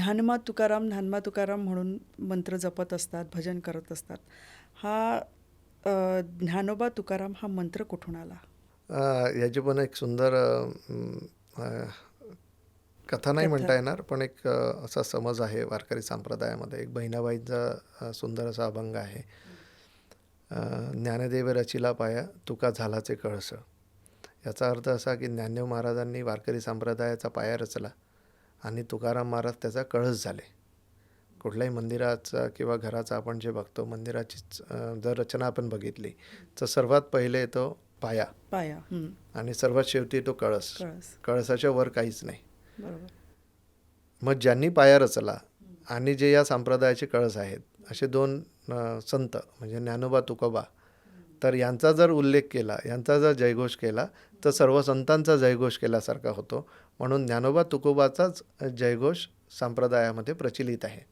ज्ञानमा तुकाराम ज्ञानमा तुकाराम म्हणून मंत्र जपत असतात भजन करत असतात. हा ज्ञानोबा तुकाराम हा मंत्र कुठून आला? याची पण एक सुंदर कथा नाही. म्हणता येणार पण एक असा समज आहे वारकरी संप्रदायामध्ये. एक बहिणाबाईंचा सुंदर असा अभंग आहे. ज्ञानदेव रचिला पाया तुका झालाचे कळस याचा अर्थ असा की ज्ञानदेव महाराजांनी वारकरी संप्रदायाचा पाया रचला. आणि तुकाराम महाराज त्याचा कळस झाले. कुठल्याही मंदिराचा किंवा घराचा आपण जे बघतो मंदिराचीच अ, जर रचना आपण बघितली तर सर्वात पहिले येतो पाया. पाया आणि सर्वात शेवटी तो कळस. कळस. कळसाच्या वर काहीच नाही. मग ज्यांनी पाया रचला आणि जे या संप्रदायाचे कळस आहेत असे दोन संत म्हणजे ज्ञानोबा तुकोबा तर यांचा जर उल्लेख केला यांचा जर जयघोष केला तर सर्व संतांचा जयघोष केल्यासारखा होतो. म्हणून ज्ञानोबा तुकोबाचाच जयघोष संप्रदायामध्ये प्रचलित आहे.